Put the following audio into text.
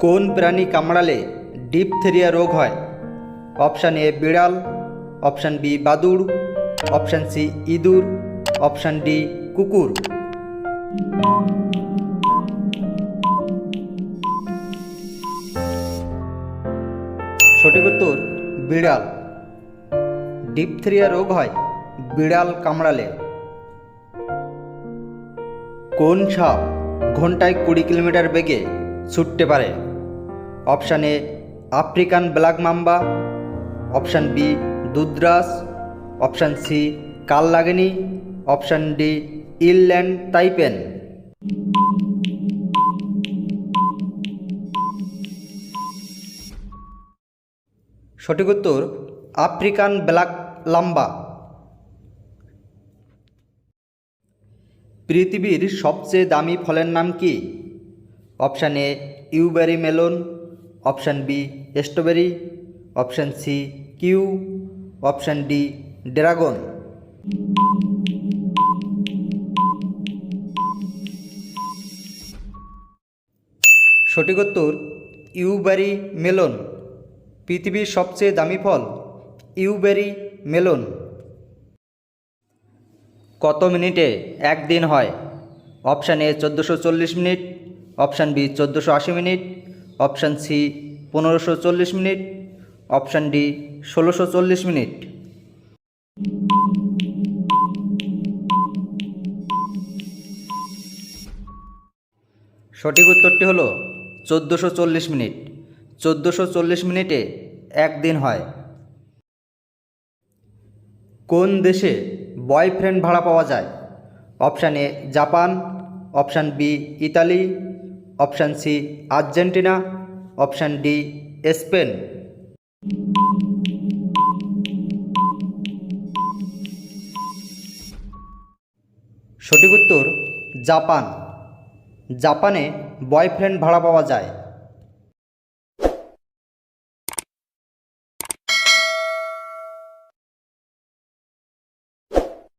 কোন প্রাণী কামড়ালে ডিপথেরিয়া রোগ হয়? অপশান এ বিড়াল, অপশান বি বাদুড়, অপশান সি ইঁদুর, অপশান ডি কুকুর। সঠিক উত্তর, বিড়াল। ডিপথেরিয়া রোগ হয়, বিড়াল কামড়ালে। কোন সাপ ঘন্টায় কুড়ি কিলোমিটার বেগে ছুটতে পারে? Option A African black mamba, option B দুদ্রাস option C কাললাগিনি অপশান ডি ইলল্যান্ড তাইপেন। সঠিক উত্তর, আফ্রিকান ব্ল্যাক লাম্বা। পৃথিবীর সবচেয়ে দামি ফলের নাম কি? Option A Yubari melon option B strawberry, option C Q, option D dragon. সঠিক উত্তর, ইউবেরি মেলন। পৃথিবীর সবচেয়ে দামি ফল, ইউবেরি মেলন। কত মিনিটে একদিন হয়? অপশান এ চোদ্দোশো মিনিট, অপশান বি চোদ্দোশো মিনিট অপশান সি পনেরোশো চল্লিশ মিনিট, অপশান ডি ষোলোশো চল্লিশ মিনিট। সঠিক উত্তরটি হলো চোদ্দোশো চল্লিশ মিনিট। চোদ্দোশো চল্লিশ মিনিটে একদিন হয়। কোন দেশে বয়ফ্রেন্ড ভাড়া পাওয়া যায়? Option A Japan, option B Italy option C Argentina option D Spain. সঠিক উত্তর জাপান। জাপানে বয়ফ্রেন্ড ভাড়া পাওয়া যায়।